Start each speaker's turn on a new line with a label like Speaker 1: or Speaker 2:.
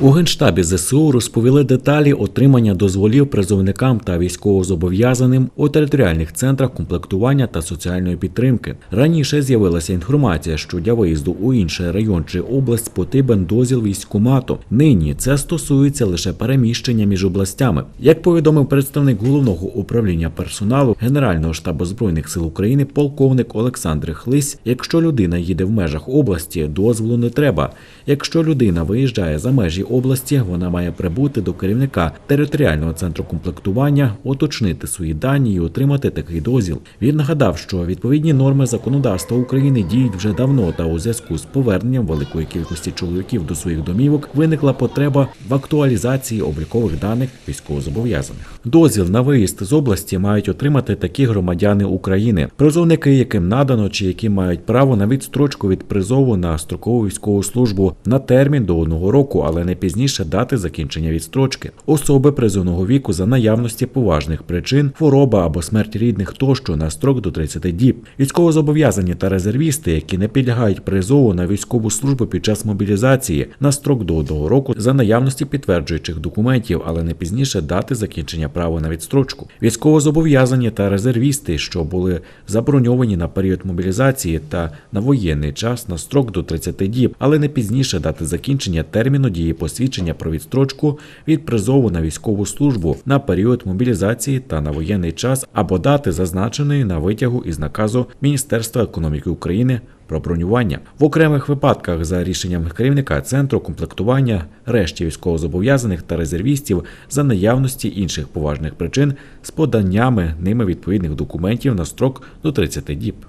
Speaker 1: У генштабі ЗСУ розповіли деталі отримання дозволів призовникам та військовозобов'язаним у територіальних центрах комплектування та соціальної підтримки. Раніше з'явилася інформація, що для виїзду у інший район чи область потрібен дозвіл військкомату. Нині це стосується лише переміщення між областями. Як повідомив представник головного управління персоналу Генерального штабу збройних сил України, полковник Олександр Хлись, якщо людина їде в межах області, дозволу не треба. Якщо людина виїжджає за межі області, вона має прибути до керівника територіального центру комплектування, уточнити свої дані і отримати такий дозвіл. Він нагадав, що відповідні норми законодавства України діють вже давно, та у зв'язку з поверненням великої кількості чоловіків до своїх домівок виникла потреба в актуалізації облікових даних військовозобов'язаних. Дозвіл на виїзд з області мають отримати такі громадяни України, призовники, яким надано чи які мають право на відстрочку від призову на строкову військову службу на термін до одного року, але не пізніше дати закінчення відстрочки. Особи призовного віку за наявності поважних причин, хвороба або смерть рідних тощо на строк до 30 діб. Військовозобов'язані та резервісти, які не підлягають призову на військову службу під час мобілізації на строк до одного року за наявності підтверджуючих документів, але не пізніше дати закінчення права на відстрочку. Військовозобов'язані та резервісти, що були заброньовані на період мобілізації та на воєнний час на строк до 30 діб, але не пізніше дати закінчення терміну дії посвідчення про відстрочку від призову на військову службу на період мобілізації та на воєнний час або дати зазначеної на витягу із наказу Міністерства економіки України про бронювання в окремих випадках за рішенням керівника центру комплектування решті військовозобов'язаних та резервістів за наявності інших поважних причин з поданнями ними відповідних документів на строк до 30 діб.